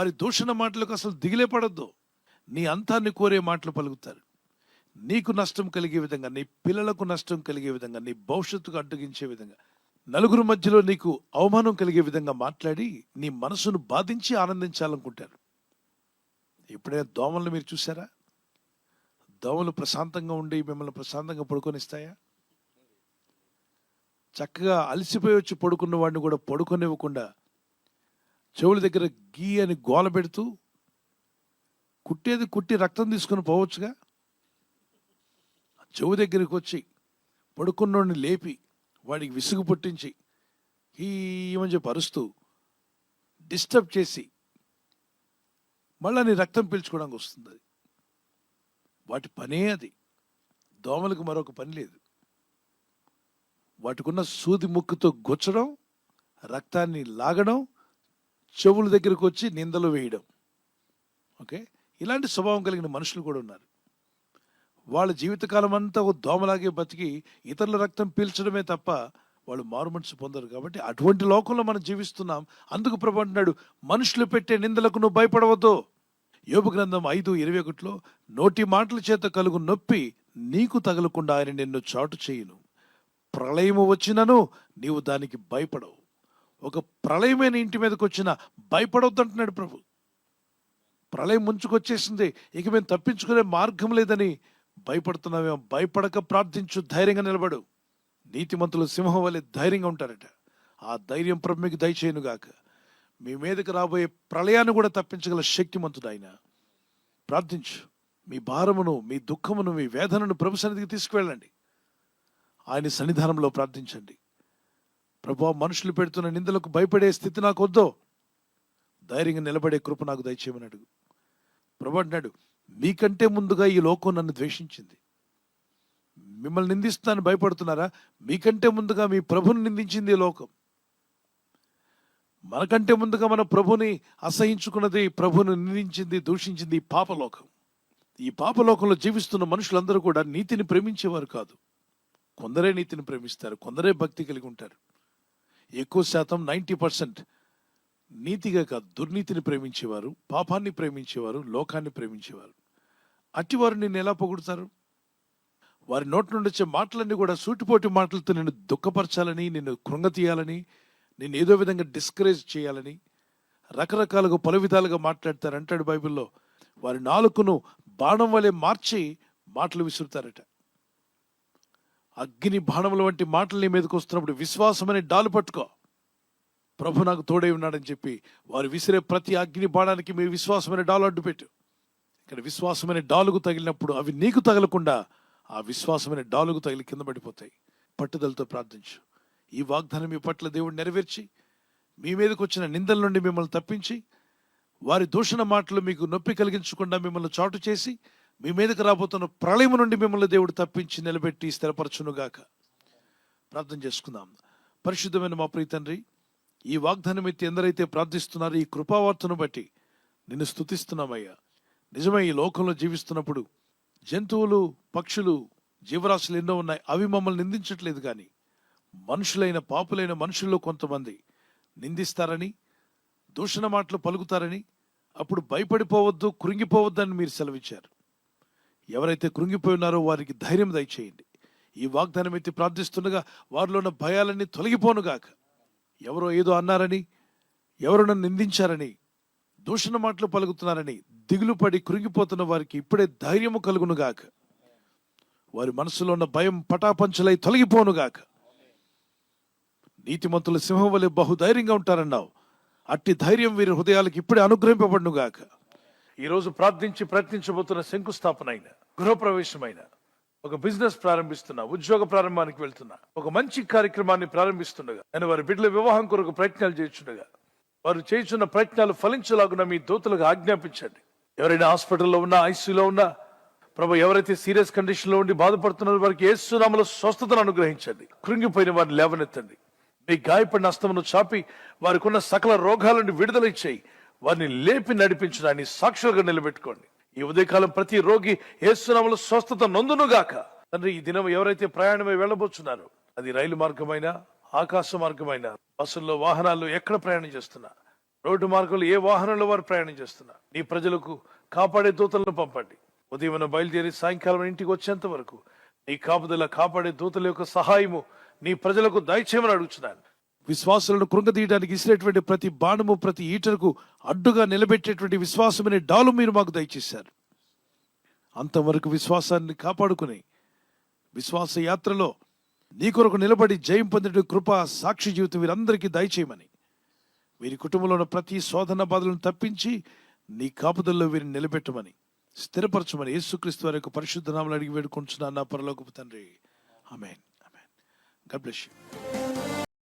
వారి దూషణ మాటలకు అసలు దిగిలే పడద్దు. నీ అంతాన్ని కోరే మాటలు పలుకుతారు. నీకు నష్టం కలిగే విధంగా నీ పిల్లలకు నష్టం కలిగే విధంగా నీ భవిష్యత్తుకు అడ్డగించే విధంగా నలుగురు మధ్యలో నీకు అవమానం కలిగే విధంగా మాట్లాడి నీ మనసును బాధించి ఆనందించాలనుకుంటారు. ఎప్పుడైనా దోమలను మీరు చూసారా దోమలు ప్రశాంతంగా ఉండి మిమ్మల్ని ప్రశాంతంగా పడుకొనిస్తాయా? చక్కగా అలసిపోయి వచ్చి పడుకున్న వాడిని కూడా పడుకొనివ్వకుండా చెవుల దగ్గర గీ అని గోల పెడుతూ కుట్టేది కుట్టి రక్తం తీసుకుని పోవచ్చుగా? చెవు దగ్గరికి వచ్చి పడుకున్నోడిని లేపి వాడికి విసుగు పుట్టించి హీమని చెప్పి అరుస్తూ డిస్టర్బ్ చేసి మళ్ళీ నీ రక్తం పీల్చుకోవడానికి వస్తుంది అది. వాటి పనే అది. దోమలకు మరొక పని లేదు. వాటికున్న సూది ముక్కుతో గుచ్చడం రక్తాన్ని లాగడం చెవుల దగ్గరకు వచ్చి నిందలు వేయడం. ఓకే? ఇలాంటి స్వభావం కలిగిన మనుషులు కూడా ఉన్నారు. వాళ్ళ జీవితకాలం అంతా ఒక దోమలాగే బతికి ఇతరుల రక్తం పీల్చడమే తప్ప వాళ్ళు మారుమనసు పొందరు కాబట్టి అటువంటి లోకంలో మనం జీవిస్తున్నాం. అందుకు ప్రభు అంటున్నాడు మనుషులు పెట్టే నిందలకు నువ్వు భయపడవద్దు. యోగ గ్రంథం ఐదు ఇరవై ఒకటిలో నోటి మాటల చేత కలుగు నొప్పి నీకు తగలకుండా ఆయన నిన్ను చాటు చేయును. ప్రళయము వచ్చినను నీవు దానికి భయపడవు. ఒక ప్రళయమైన ఇంటి మీదకి వచ్చిన భయపడవద్దు అంటున్నాడు ప్రభు. ప్రళయం ముంచుకొచ్చేసింది. ఇక మేము తప్పించుకునే మార్గం లేదని భయపడుతున్నామేమో భయపడక ప్రార్థించు ధైర్యంగా నిలబడు. నీతిమంతులు సింహం వలె ధైర్యంగా ఉంటారట. ఆ ధైర్యం ప్రభు మీకు దయచేయనుగాక మీ మీదకి రాబోయే ప్రళయాన్ని కూడా తప్పించగల శక్తిమంతుడు ఆయన. ప్రార్థించు. మీ భారమును మీ దుఃఖమును మీ వేదనను ప్రభు సన్నిధికి తీసుకువెళ్ళండి. ఆయన సన్నిధానంలో ప్రార్థించండి. ప్రభా మనుషులు పెడుతున్న నిందలకు భయపడే స్థితి నాకు వద్దో ధైర్యంగా నిలబడే కృప నాకు దయచేయమని అడుగు. ప్రభు అంటున్నాడు మీకంటే ముందుగా ఈ లోకం నన్ను ద్వేషించింది. మిమ్మల్ని నిందిస్తాను భయపడుతున్నారా? మీకంటే ముందుగా మీ ప్రభుని నిందించింది ఈ లోకం. మనకంటే ముందుగా మన ప్రభుని అసహించుకున్నది ప్రభుని నిందించింది దూషించింది ఈ పాపలోకం. ఈ పాపలోకంలో జీవిస్తున్న మనుషులందరూ కూడా నీతిని ప్రేమించేవారు కాదు. కొందరే నీతిని ప్రేమిస్తారు కొందరే భక్తి కలిగి ఉంటారు. ఎక్కువ శాతం నైంటీ పర్సెంట్ నీతిగా కాదు దుర్నీతిని ప్రేమించేవారు పాపాన్ని ప్రేమించేవారు లోకాన్ని ప్రేమించేవారు. అట్టివారు నిన్ను ఎలా పొగుడుతారు? వారి నోటి నుండి వచ్చే మాటలన్నీ కూడా సూటిపోటి మాటలతో నిన్ను దుఃఖపరచాలని నిన్ను కృంగతీయాలని నిన్ను ఏదో విధంగా డిస్కరేజ్ చేయాలని రకరకాలుగా పలు విధాలుగా మాట్లాడతారు అంటాడు బైబిల్లో. వారి నాలుకను బాణం వలె మార్చి మాటలు విసురుతారట. అగ్ని బాణముల వంటి మాటలు నీ మీదకి వస్తున్నప్పుడు విశ్వాసం అనే డాలు పట్టుకో. ప్రభు నాకు తోడై ఉన్నాడని చెప్పి వారు విసిరే ప్రతి అగ్ని బాణానికి మీ విశ్వాసమైన డాలు అడ్డుపెట్టు ఇక్కడ విశ్వాసమైన డాలుగు తగిలినప్పుడు అవి నీకు తగలకుండా ఆ విశ్వాసమైన డాలుగు తగిలి కింద పడిపోతాయి. పట్టుదలతో ప్రార్థించు. ఈ వాగ్దానం మీ పట్ల దేవుడు నెరవేర్చి మీ మీదకి వచ్చిన నిందల నుండి మిమ్మల్ని తప్పించి వారి దూషణ మాటలు మీకు నొప్పి కలిగించకుండా మిమ్మల్ని చాటు చేసి మీ మీదకి రాబోతున్న ప్రళయం నుండి మిమ్మల్ని దేవుడు తప్పించి నిలబెట్టి స్థిరపరచునుగాక. ప్రార్థన చేసుకుందాం. పరిశుద్ధమైన మా ప్రియ తండ్రి ఈ వాగ్దానం ఎత్తి ఎందరైతే ప్రార్థిస్తున్నారో ఈ కృపావార్తను బట్టి నిన్ను స్థుతిస్తున్నామయ్యా నిజమే ఈ లోకంలో జీవిస్తున్నప్పుడు జంతువులు పక్షులు జీవరాశులు ఎన్నో ఉన్నాయి. అవి మమ్మల్ని నిందించట్లేదు కానీ మనుషులైన పాపులైన మనుషుల్లో కొంతమంది నిందిస్తారని దూషణ మాటలు పలుకుతారని అప్పుడు భయపడిపోవద్దు కృంగిపోవద్దని అని మీరు సెలవిచ్చారు. ఎవరైతే కృంగిపోయి ఉన్నారో వారికి ధైర్యం దయచేయండి. ఈ వాగ్దానం ఎత్తి ప్రార్థిస్తుండగా వారిలో ఉన్న భయాలన్నీ తొలగిపోనుగాక ఎవరో ఏదో అన్నారని ఎవరో నన్ను నిందించారని దూషణ మాటలు పలుకుతున్నారని దిగులు పడి కృంగిపోతున్న వారికి ఇప్పుడే ధైర్యము కలుగునుగాక వారి మనసులో ఉన్న భయం పటాపంచలై తొలగిపోనుగాక నీతిమంతుల సింహం వలె బహుధైర్యంగా ఉంటారన్నావు. అట్టి ధైర్యం వీరి హృదయాలకు ఇప్పుడే అనుగ్రహింపబడునుగాక ఈరోజు ప్రార్థించి ప్రయత్నించబోతున్న శంకుస్థాపన అయిన గృహప్రవేశమైన ఒక బిజినెస్ ప్రారంభిస్తున్నా ఉద్యోగ ప్రారంభానికి వెళ్తున్నా ఒక మంచి కార్యక్రమాన్ని ప్రారంభిస్తుండగా నేను వారి బిడ్డల వివాహం కొరకు ప్రయత్నాలు చేస్తుండగా వారు చేస్తున్న ప్రయత్నాలు ఫలించలాగున మీ దూతలకు ఆజ్ఞాపించండి. ఎవరైనా హాస్పిటల్లో ఉన్నా ఐసీలో ఉన్నా ప్రభు ఎవరైతే సీరియస్ కండిషన్లో ఉండి బాధపడుతున్నారో వారికి ఏసునామలో స్వస్థతను అనుగ్రహించండి. కృంగిపోయిన వారిని లేవనెత్తండి. మీ గాయపడిన అస్తమును చాపి వారికి ఉన్న సకల రోగాల నుండి విడుదల ఇచ్చేయి వారిని లేపి నడిపించడాన్ని సాక్షులుగా నిలబెట్టుకోండి. ఈ ఉదయకాలం ప్రతి రోగి ఏసునామలు స్వస్థత నొందునుగాక. తండ్రి ఈ దినం ఎవరైతే ప్రయాణమై వెళ్ళబోతున్నారో అది రైలు మార్గమైనా ఆకాశ మార్గమైనా బస్సుల్లో వాహనాల్లో ఎక్కడ ప్రయాణం చేస్తున్నా రోడ్డు మార్గంలో ఏ వాహనంలో వారు ప్రయాణం చేస్తున్నా నీ ప్రజలకు కాపాడే దూతలను పంపండి. ఉదయం బయలుదేరి సాయంకాలం ఇంటికి వచ్చేంత వరకు నీ కాపుదల కాపాడే దూతల యొక్క సహాయము నీ ప్రజలకు దయచేయమని అడుగుతున్నాను విశ్వాసులను కృంగదీయడానికి ఇసిరేటువంటి ప్రతి బాణము ప్రతి ఈటలకు అడ్డుగా నిలబెట్టేటువంటి విశ్వాసమనే డాలు మీరు మాకు దయచేశారు. అంతవరకు విశ్వాసాన్ని కాపాడుకుని విశ్వాస యాత్రలో నీ కొరకు నిలబడి జయం పొందిన కృప సాక్షి జీవితం వీరందరికీ దయచేయమని. వీరి కుటుంబంలో ఉన్న ప్రతి శోధన బాధలను తప్పించి నీ కాపుదల్లో వీరిని నిలబెట్టమని స్థిరపరచమని యేసుక్రీస్తు వారి యొక్క పరిశుద్ధ నామలు అడిగి వేడుకుంటున్నాను నా పరలోకపు తండ్రి. Amen. Amen. God bless you.